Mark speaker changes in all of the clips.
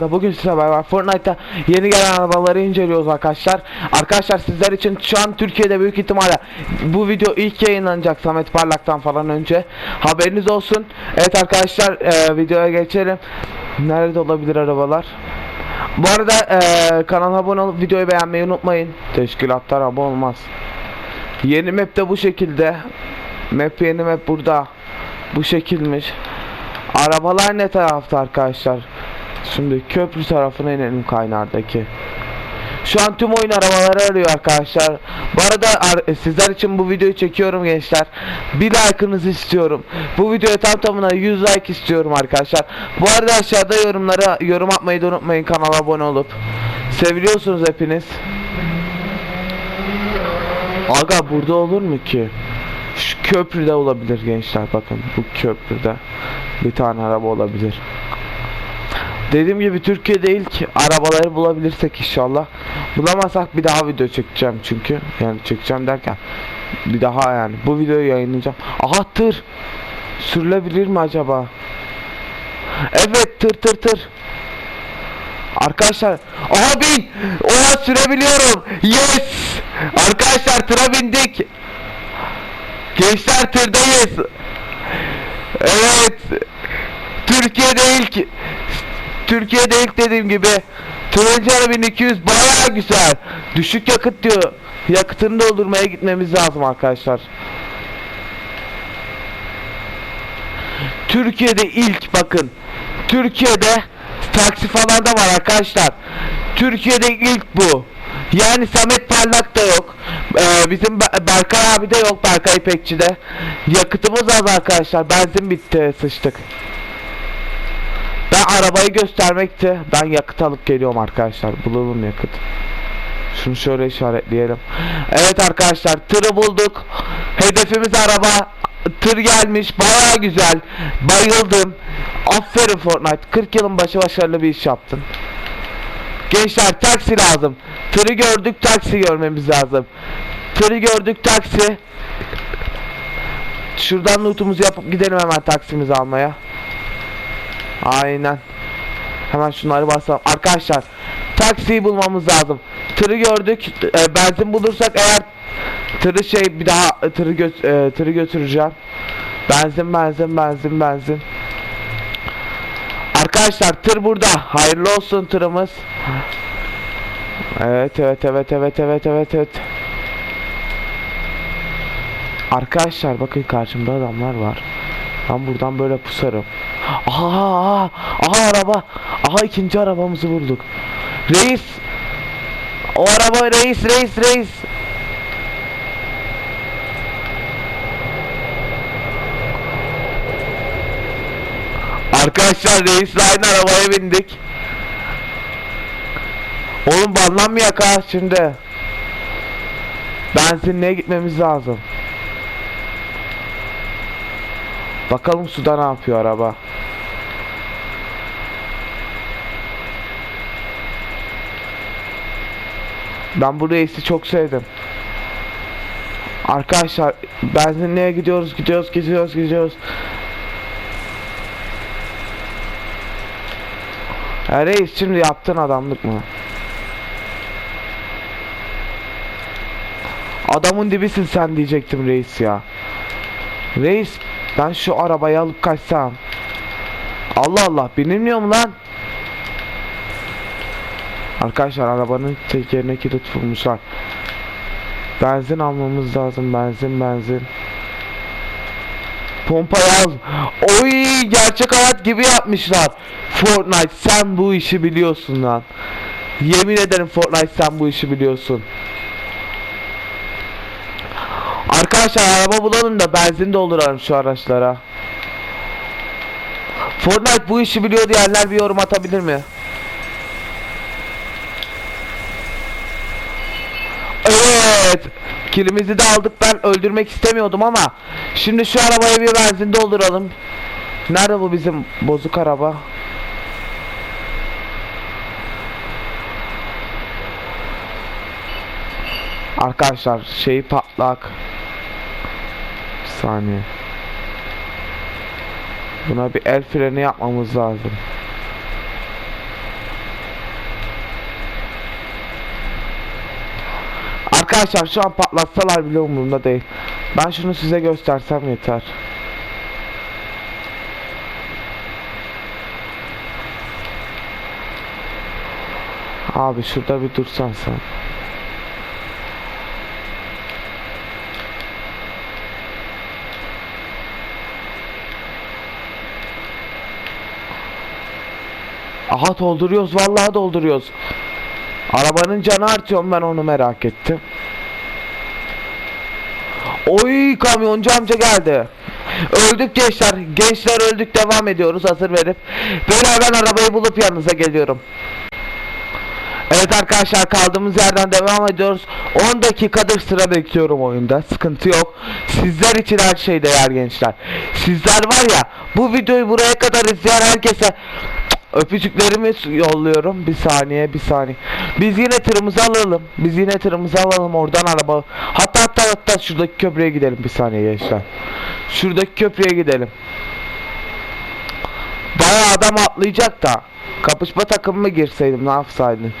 Speaker 1: Arda bugün size beraber Fortnite'ta yeni gelen arabaları inceliyoruz arkadaşlar. Arkadaşlar sizler için şu an Türkiye'de büyük ihtimalle bu video ilk yayınlanacak Samet Parlak'tan falan önce. Haberiniz olsun. Evet arkadaşlar e, videoya geçelim. Nerede olabilir arabalar? Bu arada e, kanala abone olup videoyu beğenmeyi unutmayın. Teşkilatlar abone olmaz. Yeni map de bu şekilde. Map yeni map burada. Bu şekilmiş. Arabalar ne tarafta arkadaşlar? Şimdi köprü tarafına inelim kaynardaki. Şu an tüm oyun arabaları arıyor arkadaşlar. Bu arada ar- sizler için bu videoyu çekiyorum gençler. Bir like'ınızı istiyorum. Bu videoya tam tamına 100 like istiyorum arkadaşlar. Bu arada aşağıda yorumlara yorum atmayı da unutmayın kanala abone olup. Seviliyorsunuz hepiniz. Aga burada olur mu ki? Şu köprüde olabilir gençler bakın bu köprüde bir tane araba olabilir. Dediğim gibi Türkiye'de ilk arabaları bulabilirsek inşallah. Bulamazsak bir daha video çekeceğim çünkü. Yani çekeceğim derken bir daha yani bu videoyu yayınlayacağım. Aha tır. Sürülebilir mi acaba? Evet tır tır tır. Arkadaşlar aha bin oha sürebiliyorum yes arkadaşlar tıra bindik gençler tırdayız evet Türkiye'de ilk Türkiye'de ilk dediğim gibi Turuncu 1200 bayağı güzel düşük yakıt diyor yakıtını doldurmaya gitmemiz lazım arkadaşlar Türkiye'de ilk bakın Türkiye'de taksi falan da var arkadaşlar. Türkiye'de ilk bu. Yani Samet Parlak da yok. Ee, bizim Be- Berkay abi de yok Berkay İpekçi'de. Yakıtımız az arkadaşlar. Benzin bitti sıçtık. Arabayı göstermekti. Ben yakıt alıp geliyorum arkadaşlar. Bulalım yakıt. Şunu şöyle işaretleyelim. Evet arkadaşlar tırı bulduk. Hedefimiz araba. Tır gelmiş. Baya güzel. Bayıldım. Aferin Fortnite. 40 yılın başı başarılı bir iş yaptın. Gençler taksi lazım. Tırı gördük taksi görmemiz lazım. Tırı gördük taksi. Şuradan lootumuzu yapıp gidelim hemen taksimizi almaya. Aynen. Hemen şunları basalım. Arkadaşlar taksiyi bulmamız lazım. Tırı gördük. E, benzin bulursak eğer tırı şey bir daha tırı gö e, tırı götüreceğim. Benzin benzin benzin benzin. Arkadaşlar tır burada. Hayırlı olsun tırımız. Evet evet evet evet evet evet evet. Arkadaşlar bakın karşımda adamlar var. Ben buradan böyle pusarım. Aha, aha, aha araba. Aha ikinci arabamızı bulduk. Reis. O araba reis reis reis. Arkadaşlar reisle aynı arabaya bindik. Oğlum banlanmayak ha şimdi. Benzinliğe gitmemiz lazım. Bakalım suda ne yapıyor araba. Ben bu reisi çok sevdim. Arkadaşlar benzinliğe gidiyoruz gidiyoruz gidiyoruz gidiyoruz. Ya reis şimdi yaptın adamlık mı? Adamın dibisin sen diyecektim reis ya. Reis ben şu arabayı alıp kaçsam. Allah Allah binilmiyor mu lan? Arkadaşlar arabanın tekerine kilit vurmuşlar. Benzin almamız lazım benzin benzin. Pompayı al. Oy gerçek hayat gibi yapmışlar. Fortnite sen bu işi biliyorsun lan. Yemin ederim Fortnite sen bu işi biliyorsun. Arkadaşlar araba bulalım da benzin dolduralım şu araçlara. Fortnite bu işi biliyor diyenler bir yorum atabilir mi? Evet. Kilimizi de aldık ben öldürmek istemiyordum ama şimdi şu arabaya bir benzin dolduralım. Nerede bu bizim bozuk araba? Arkadaşlar şeyi patlak saniye. Buna bir el freni yapmamız lazım. Arkadaşlar şu an patlatsalar bile umurumda değil. Ben şunu size göstersem yeter. Abi şurada bir dursan sen. Aha dolduruyoruz vallahi dolduruyoruz. Arabanın canı artıyor ben onu merak ettim. Oy kamyoncu amca geldi. Öldük gençler. Gençler öldük devam ediyoruz hazır verip. Beyler ben arabayı bulup yanınıza geliyorum. Evet arkadaşlar kaldığımız yerden devam ediyoruz. 10 dakikadır sıra bekliyorum oyunda. Sıkıntı yok. Sizler için her şey değer gençler. Sizler var ya bu videoyu buraya kadar izleyen herkese öpücüklerimi yolluyorum. Bir saniye bir saniye. Biz yine tırımızı alalım. Biz yine tırımızı alalım oradan araba. Hatta hatta hatta şuradaki köprüye gidelim bir saniye gençler. Şuradaki köprüye gidelim. Bayağı adam atlayacak da. Kapışma takımı mı girseydim ne yapsaydım?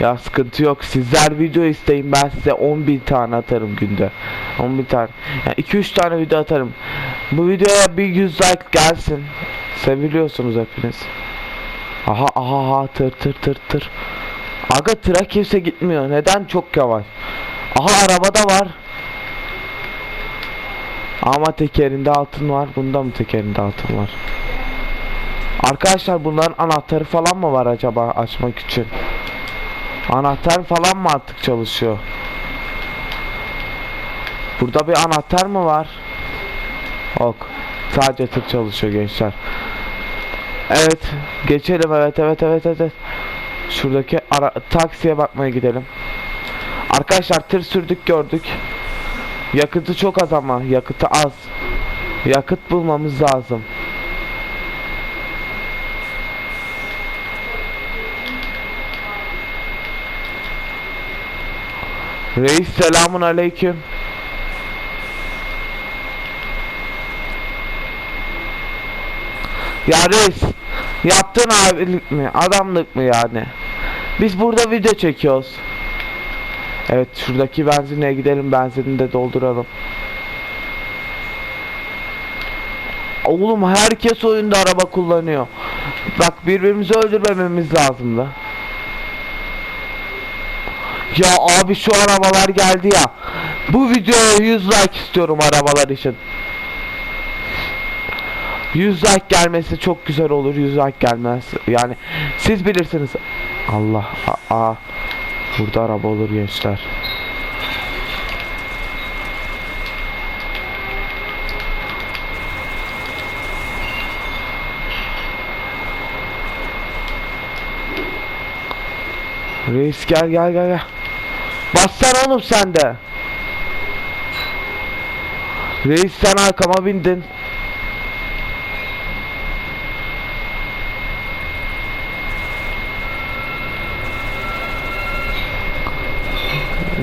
Speaker 1: Ya sıkıntı yok. Sizler video isteyin. Ben size 10.000 tane atarım günde. 10.000 tane. Yani 2-3 tane video atarım. Bu videoya bir 100 like gelsin. Seviliyorsunuz hepiniz. Aha aha aha tır tır tır tır. Aga tıra kimse gitmiyor. Neden? Çok yavaş. Aha arabada var. Ama tekerinde altın var. Bunda mı tekerinde altın var? Arkadaşlar bunların anahtarı falan mı var acaba açmak için? Anahtar falan mı artık çalışıyor? Burada bir anahtar mı var? Ok. Sadece tık çalışıyor gençler. Evet. Geçelim evet evet evet evet. Şuradaki ara taksiye bakmaya gidelim. Arkadaşlar tır sürdük gördük. Yakıtı çok az ama yakıtı az. Yakıt bulmamız lazım. Reis selamun aleyküm. Ya reis yaptın abilik mi adamlık mı yani? Biz burada video çekiyoruz. Evet şuradaki benzinliğe gidelim benzinini de dolduralım. Oğlum herkes oyunda araba kullanıyor. Bak birbirimizi öldürmememiz lazım da. Ya abi şu arabalar geldi ya. Bu videoya 100 like istiyorum arabalar için. 100 like gelmesi çok güzel olur. 100 like gelmez. Yani siz bilirsiniz. Allah. Aa. Burada araba olur gençler. Reis gel gel gel gel. Bassana oğlum sen de. Reis sen arkama bindin.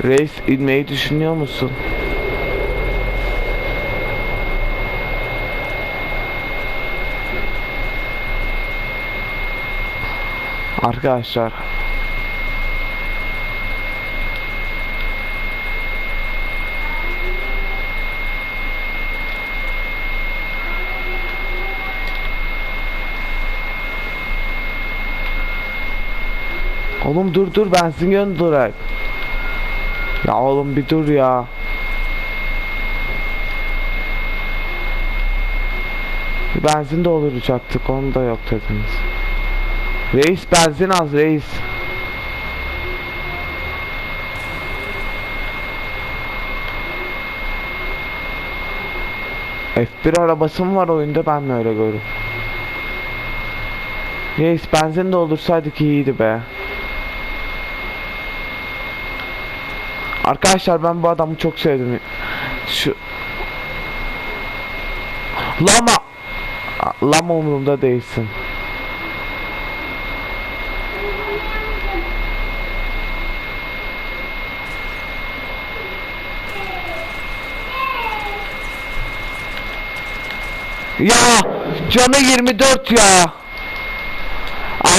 Speaker 1: Reis inmeyi düşünüyor musun? Arkadaşlar Oğlum dur dur benzin gönderak. Ya oğlum bir dur ya. Benzin dolduracaktık onu da yok dediniz. Reis benzin az reis. F1 arabası mı var oyunda ben mi öyle görüyorum? Reis benzin doldursaydık iyiydi be. Arkadaşlar ben bu adamı çok sevdim. Şu Lama Lama umurumda değilsin. Ya canı 24 ya.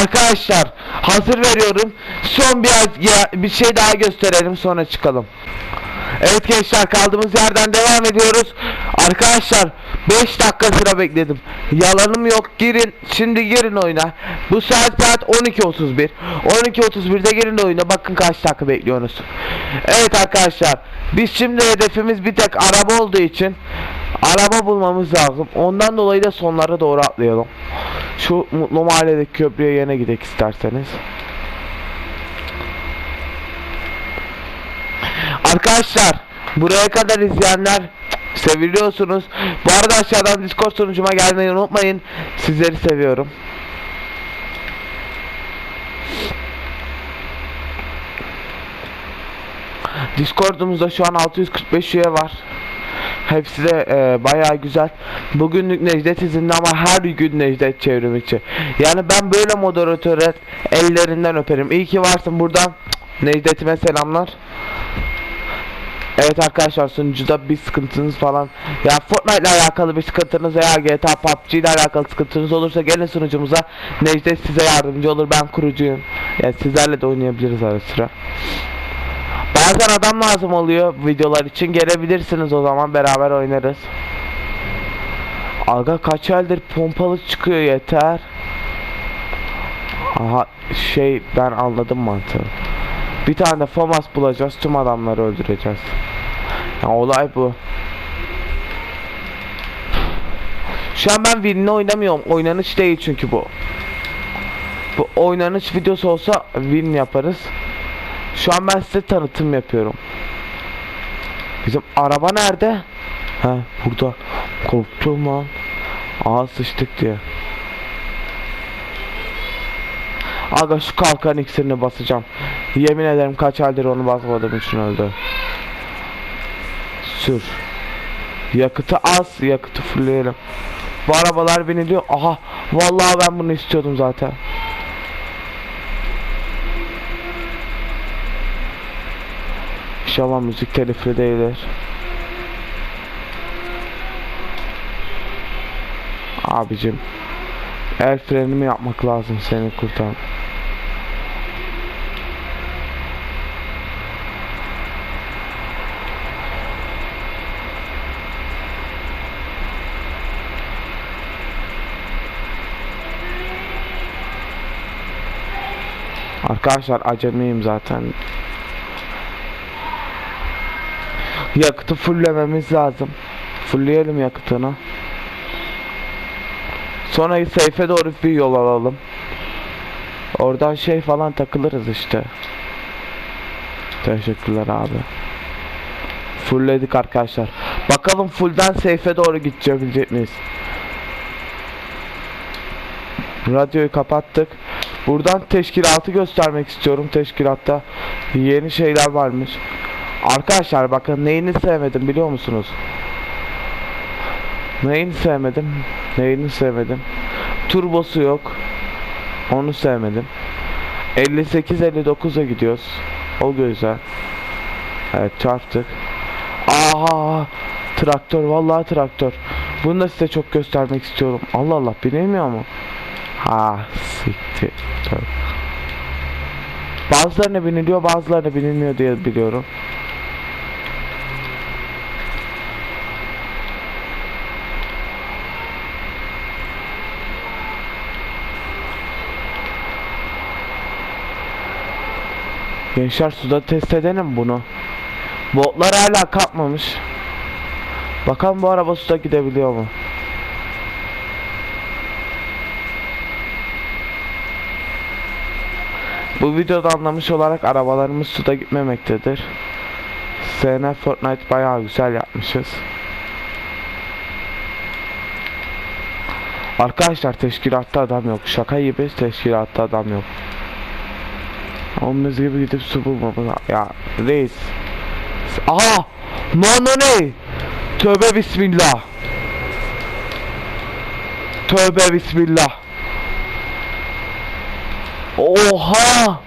Speaker 1: Arkadaşlar hazır veriyorum. Son bir, bir şey daha gösterelim sonra çıkalım. Evet gençler kaldığımız yerden devam ediyoruz. Arkadaşlar 5 dakika sıra bekledim. Yalanım yok girin şimdi girin oyuna. Bu saat saat 12.31. 12.31'de girin oyuna bakın kaç dakika bekliyorsunuz. Evet arkadaşlar biz şimdi hedefimiz bir tek araba olduğu için araba bulmamız lazım. Ondan dolayı da sonlara doğru atlayalım. Şu mutlu mahalledeki köprüye yine gidelim isterseniz. Arkadaşlar buraya kadar izleyenler seviliyorsunuz. Bu arada aşağıdan Discord sunucuma gelmeyi unutmayın. Sizleri seviyorum. Discord'umuzda şu an 645 üye var. Hepsi de e, bayağı güzel. Bugünlük Necdet izinde ama her gün Necdet çevrim içi. Yani ben böyle moderatöre ellerinden öperim. İyi ki varsın buradan. Necdet'ime selamlar. Evet arkadaşlar sunucuda bir sıkıntınız falan ya Fortnite ile alakalı bir sıkıntınız veya GTA PUBG ile alakalı sıkıntınız olursa gelin sunucumuza. Necdet size yardımcı olur ben kurucuyum. Yani sizlerle de oynayabiliriz ara sıra. Bazen adam lazım oluyor videolar için gelebilirsiniz o zaman beraber oynarız. Aga kaç eldir pompalı çıkıyor yeter. Aha şey ben anladım mantığı bir tane de FAMAS bulacağız tüm adamları öldüreceğiz ya olay bu. Şu an ben win'le oynamıyorum. Oynanış değil çünkü bu. Bu oynanış videosu olsa win yaparız. Şu an ben size tanıtım yapıyorum. Bizim araba nerede? Ha burada. Korktum lan. Aa sıçtık diye. Aga şu kalkan iksirini basacağım. Yemin ederim kaç aydır onu basmadığım için öldü. Sür. Yakıtı az, yakıtı fullleyelim. Bu arabalar biniliyor. Aha, vallahi ben bunu istiyordum zaten. İnşallah müzik telifli değildir. Abicim, el frenimi yapmak lazım seni kurtar. Arkadaşlar acemiyim zaten. Yakıtı fulllememiz lazım. Fullleyelim yakıtını. Sonra seyfe doğru bir yol alalım. Oradan şey falan takılırız işte. Teşekkürler abi. Fullledik arkadaşlar. Bakalım fullden seyfe doğru gidecebilecek miyiz? Radyoyu kapattık. Buradan teşkilatı göstermek istiyorum. Teşkilatta yeni şeyler varmış. Arkadaşlar bakın neyini sevmedim biliyor musunuz? Neyini sevmedim? Neyini sevmedim? Turbosu yok. Onu sevmedim. 58-59'a gidiyoruz. O güzel. Evet çarptık. Aha! Traktör vallahi traktör. Bunu da size çok göstermek istiyorum. Allah Allah binilmiyor mu? Ha siktir. Tövbe. Bazılarına biniliyor bazılarına binilmiyor diye biliyorum. Gençler suda test edelim bunu. Botlar hala kalkmamış. Bakalım bu araba suda gidebiliyor mu? Bu videoda anlamış olarak arabalarımız suda gitmemektedir. SN Fortnite bayağı güzel yapmışız. Arkadaşlar teşkilatta adam yok. Şaka gibi teşkilatta adam yok. Olmaz gibi gidip su bulmamız Ya reis. Aha! No no ne? Tövbe bismillah. Tövbe bismillah. Oha!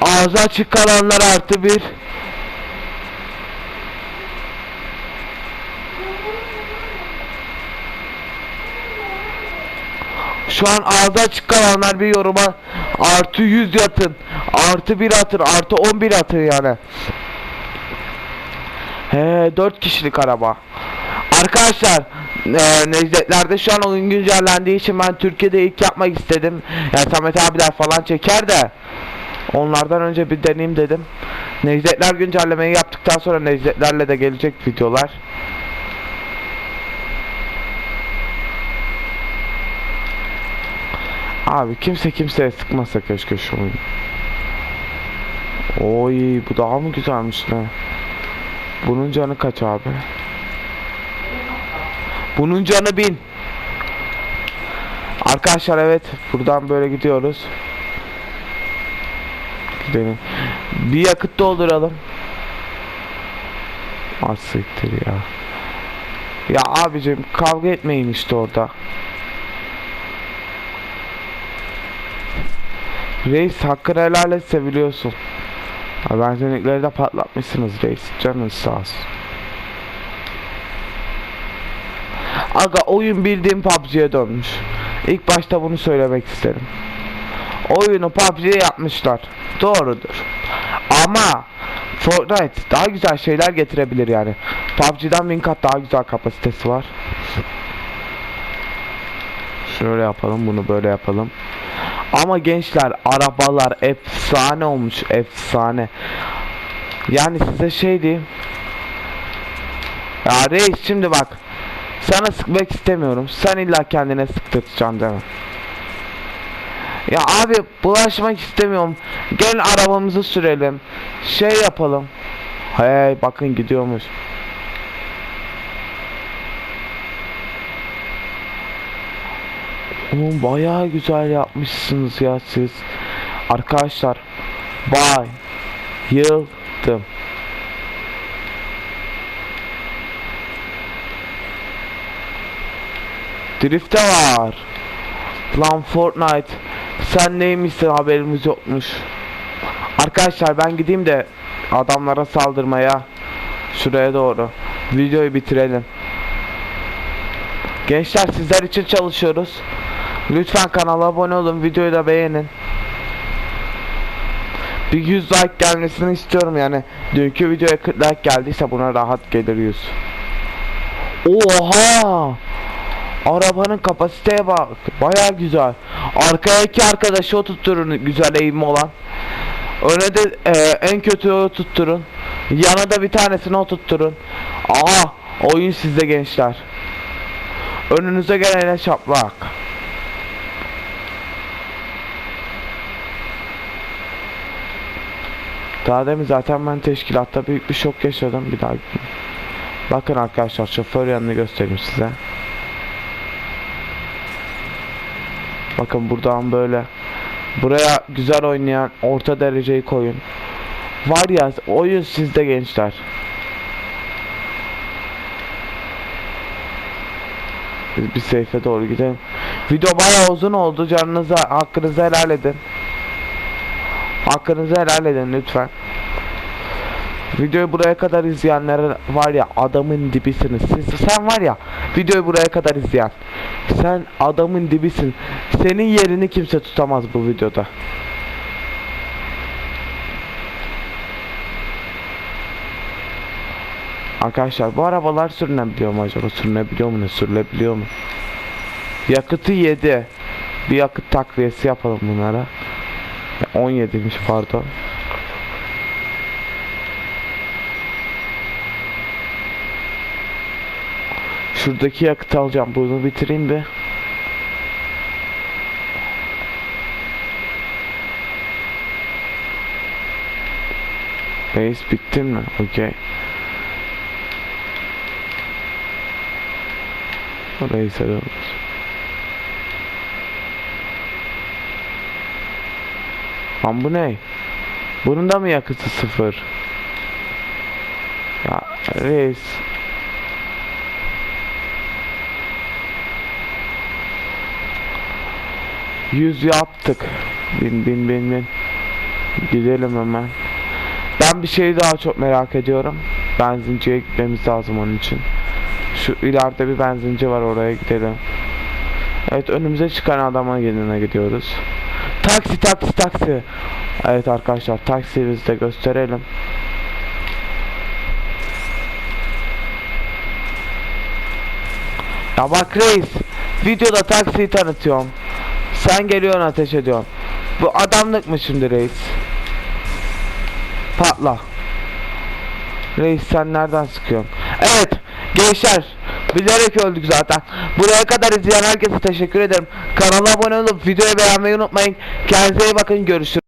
Speaker 1: Ağzı açık kalanlar artı bir. Şu an ağzı açık kalanlar bir yoruma artı 100 yatın. Artı 1 atın. Artı 11 atın yani. He 4 kişilik araba. Arkadaşlar e, Necdetler'de şu an oyun güncellendiği için ben Türkiye'de ilk yapmak istedim. Yani Samet abiler falan çeker de onlardan önce bir deneyeyim dedim. Necdetler güncellemeyi yaptıktan sonra Necdetlerle de gelecek videolar. Abi kimse kimseye sıkmasa keşke şu oyunu. Oy bu daha mı güzelmiş ne? Bunun canı kaç abi? Bunun canı bin. Arkadaşlar evet buradan böyle gidiyoruz. Gidelim. Bir yakıt dolduralım. Az siktir ya. Ya abicim kavga etmeyin işte orada. Reis hakkını helal etse biliyorsun. Benzinlikleri de patlatmışsınız reis. Canınız sağ olsun. Aga oyun bildiğim PUBG'ye dönmüş. İlk başta bunu söylemek isterim. Oyunu PUBG'ye yapmışlar. Doğrudur. Ama Fortnite daha güzel şeyler getirebilir yani. PUBG'den bin kat daha güzel kapasitesi var. Şöyle yapalım bunu böyle yapalım. Ama gençler arabalar efsane olmuş efsane. Yani size şey diyeyim. Ya reis şimdi bak. Sana sıkmak istemiyorum. Sen illa kendine sıktırtacaksın mi? Ya abi bulaşmak istemiyorum. Gelin arabamızı sürelim. Şey yapalım. Hey bakın gidiyormuş. Oğlum bayağı güzel yapmışsınız ya siz. Arkadaşlar bayıldım. Drift de var. Lan Fortnite sen neymişsin haberimiz yokmuş. Arkadaşlar ben gideyim de adamlara saldırmaya şuraya doğru videoyu bitirelim. Gençler sizler için çalışıyoruz. Lütfen kanala abone olun, videoyu da beğenin. Bir 100 like gelmesini istiyorum yani. Dünkü videoya 40 like geldiyse buna rahat gelir 100. Oha! Arabanın kapasiteye bak. Baya güzel. Arkaya iki arkadaşı oturtturun güzel eğimi olan. Öne de e, en kötü o tutturun. Yana da bir tanesini oturtturun. Aa, oyun sizde gençler. Önünüze gelene şaplak. Daha demin zaten ben teşkilatta büyük bir şok yaşadım bir daha. Bakın arkadaşlar şoför yanını göstereyim size. Bakın buradan böyle. Buraya güzel oynayan orta dereceyi koyun. Var ya oyun sizde gençler. Biz bir seyfe doğru gidelim. Video bayağı uzun oldu. Canınıza hakkınızı helal edin. Hakkınızı helal edin lütfen. Videoyu buraya kadar izleyenlere var ya adamın dibisiniz. Siz, sen var ya videoyu buraya kadar izleyen. Sen adamın dibisin. Senin yerini kimse tutamaz bu videoda. Arkadaşlar bu arabalar sürünebiliyor mu acaba? Sürünebiliyor mu? Ne sürülebiliyor mu? Yakıtı 7. Bir yakıt takviyesi yapalım bunlara. 17'miş pardon. Şuradaki yakıt alacağım. Bunu bitireyim bir. Reis bittin mi? Okey. Reis'e dönüyoruz. Lan bu ne? Bunun da mı yakıtı sıfır? Ya reis. Yüz yaptık. Bin bin bin bin. Gidelim hemen. Ben bir şey daha çok merak ediyorum. Benzinciye gitmemiz lazım onun için. Şu ileride bir benzinci var oraya gidelim. Evet önümüze çıkan adamın yanına gidiyoruz. Taksi taksi taksi. Evet arkadaşlar taksiyi biz de gösterelim. Ya bak reis videoda taksiyi tanıtıyorum. Sen geliyorsun ateş ediyorsun. Bu adamlık mı şimdi reis? Patla. Reis sen nereden sıkıyorsun? Evet gençler bilerek öldük zaten. Buraya kadar izleyen herkese teşekkür ederim. Kanala abone olup videoyu beğenmeyi unutmayın. Kendinize iyi bakın görüşürüz.